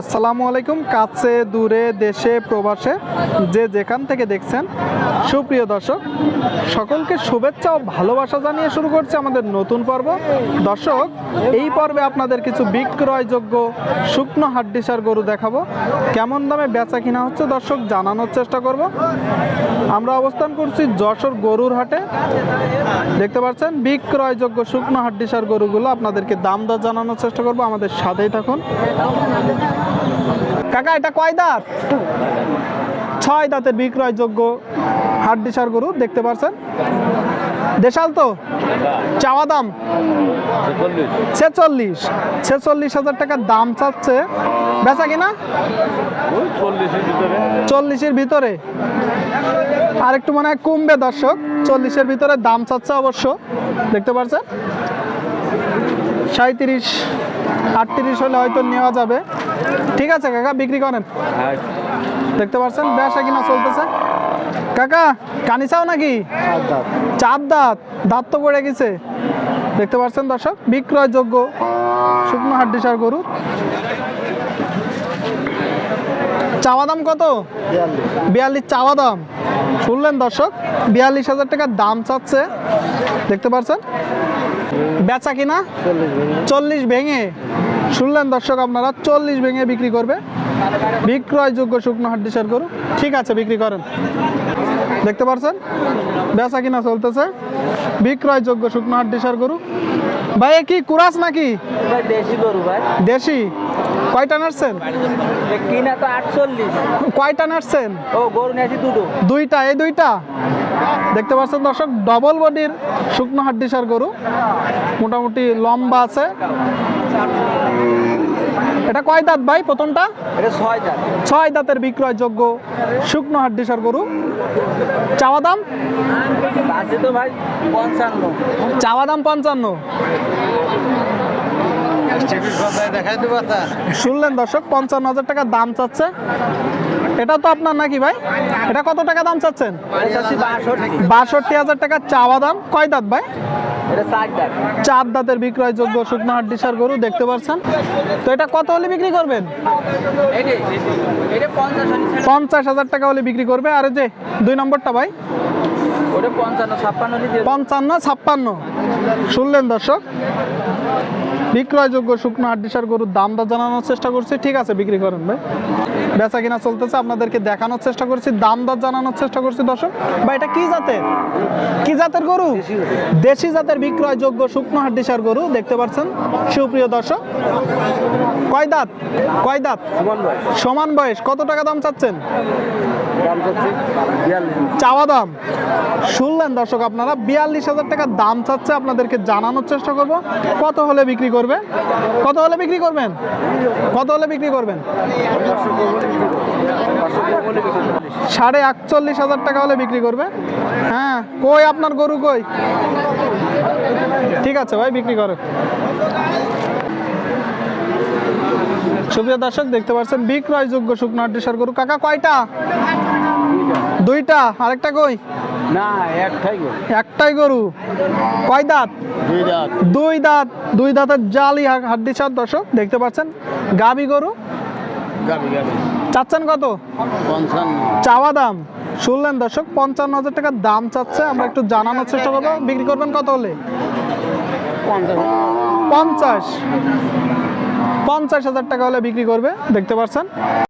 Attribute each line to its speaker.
Speaker 1: আসসালামু আলাইকুম, কাছে, দূরে, দেশে, প্রবাসে, যে যেখান থেকে দেখছেন, সুপ্রিয় দর্শক, সকলকে শুভেচ্ছা ও ভালোবাসা জানিয়ে শুরু করছে আমাদের নতুন পর্ব। দর্শক, এই পর্বে আপনাদের কিছু বিক্রয়যোগ্য শুকনো হাড্ডিসার গরু দেখাবো। কেমন দামে বেচা কিনা হচ্ছে দর্শক জানানোর চেষ্টা করব। আমরা অবস্থান করছি যশোর গরুর হাটে। দেখতে পাচ্ছেন, বিক্রয়যোগ্য শুকনো হাড্ডিসার গরুগুলো আপনাদেরকে দাম দর জানানোর চেষ্টা করব। আমাদের সাথেই থাকুন। কাকা, এটা কয় দাঁত? ছয় দাঁতের বিক্রয়যোগ্য হাড্ডিসার গরু, দেখতে পাচ্ছেন দেশাল তো? চাওয়া দাম? ছেচল্লিশ। ছেচল্লিশ হাজার টাকার দাম চাচ্ছে। বেচা কিনা? চল্লিশের ভিতরে। আর একটু মনে হয় কমবে দর্শক। চল্লিশের ভিতরে দাম চাচ্ছে অবশ্য। দেখতে পাচ্ছেন সাঁত্রিশ আটত্রিশ হলে হয়তো নেওয়া যাবে। ঠিক আছে কাকা বিক্রি করেন। দেখতে পাচ্ছেন ব্যবসা কিনা চলতেছে। কাকা কানি চাও নাকি? চার দাঁত দাঁত তো পড়ে গেছে। দেখতে পাচ্ছেন দর্শক বিক্রয়যোগ্য শুকনো হাড্ডিসার গরু। চাওয়া দাম কত? বিয়াল্লিশ। চাওয়া দাম। শুনলেন দর্শক বিয়াল্লিশ হাজার টাকার দাম চাচ্ছে। দেখতে পাচ্ছেন বেচা কিনা চল্লিশ ভেঙে। শুনলেন দর্শক আপনারা চল্লিশ ভেঙে বিক্রি করবে। বিক্রয়যোগ্য শুকনো হাড্ডিসার গরু। ঠিক আছে বিক্রি করেন। দেখতে পাচ্ছেন বেচা কিনা চলতেছে। বিক্রয়যোগ্য শুকনো হাড্ডিসার গরু। ভাই কি কুরাস নাকি?
Speaker 2: ভাই দেশি গরু ভাই।
Speaker 1: দেশি? কয়টা নাড়ছেন কয়টা নাড়ছেন
Speaker 2: ও গরু নিয়েছি দুটো।
Speaker 1: দুইটা এই দুইটা? দেখতে পাচ্ছেন দর্শক ডবল বডির শুকনো হাড্ডিসার গরু মোটামুটি লম্বা আছে। এটা কয় দাঁত ভাই প্রথমটা?
Speaker 2: ছয়
Speaker 1: দাঁতের বিক্রয়যোগ্য শুকনো হাড্ডিসার গরু। চাওয়া দাম? চাওয়া দাম পঞ্চান্ন। শুনলেন দর্শক পঞ্চান্ন হাজার টাকা দাম চাচ্ছে। এটা তো আপনার নাকি ভাই? এটা কত টাকা দাম চাচ্ছেন?
Speaker 2: বাষট্টি
Speaker 1: হাজার টাকা চাওয়া দাম। কয় দাঁত ভাই? চার দাঁতের বিক্রয়যোগ্য শুকনো হাড্ডিসার গরু দেখতে পাচ্ছেন তো এটা কত হলে বিক্রি করবেন?
Speaker 2: পঞ্চাশ
Speaker 1: হাজার টাকা হলে বিক্রি করবে। আর এই যে দুই নম্বরটা ভাই।
Speaker 2: পঞ্চান্ন ছাপ্পান্ন।
Speaker 1: শুনলেন দর্শক? বিক্রয়যোগ্য শুকনো হাড্ডিসার গরুর দাম দর জানানোর চেষ্টা করছি। ঠিক আছে বিক্রি করেন ভাই। বেচা কিনা চলতেছে আপনাদেরকে দেখানোর চেষ্টা করছি দাম দর জানানোর চেষ্টা করছি দর্শক। ভাই এটা কি জাতের? কি জাতের গরু? দেশি জাতের বিক্রয়যোগ্য শুকনো হাড্ডিসার গরু দেখতে পাচ্ছেন। সুপ্রিয় দর্শক কয় দাঁত? কয় দাঁত?
Speaker 2: সুমন
Speaker 1: বয়স। কত টাকা দাম চাচ্ছেন? চাওয়া দাম। শুনলেন দর্শক আপনারা বিয়াল্লিশ হাজার টাকা দাম চাচ্ছে আপনাদেরকে জানানোর চেষ্টা করব। কত হলে বিক্রি করবে কত হলে বিক্রি করবেন? কত হলে বিক্রি করবেন? সাড়ে আটচল্লিশ হাজার টাকা হলে বিক্রি করবে হ্যাঁ কই আপনার গরু কই? ঠিক আছে ভাই, বিক্রি করে সুপ্রিয় দর্শক, দেখতে পাচ্ছেন, বিক্রয়যোগ্য শুকনো আড্ডিসার গরু। কাকা, কয়টা? দুইটা। আরেকটা কই?
Speaker 2: না একটাই গরু।
Speaker 1: একটাই গরু? কয় দাঁত?
Speaker 2: দুই দাঁত।
Speaker 1: দুই দাঁত। দুই দাঁতের জালি হাড্ডি সাত দর্শক দেখতে পাচ্ছেন। গাবি গরু?
Speaker 2: গাবি গাবি।
Speaker 1: চাচ্ছেন কত? চাওয়া দাম। শুনলেন দর্শক পঞ্চান্ন হাজার টাকার দাম চাচ্ছে। আমরা একটু জানানোর চেষ্টা করব। বিক্রি করবেন কত হলে? পঞ্চাশ। পঞ্চাশ হাজার টাকা হলে বিক্রি করবে দেখতে পাচ্ছেন।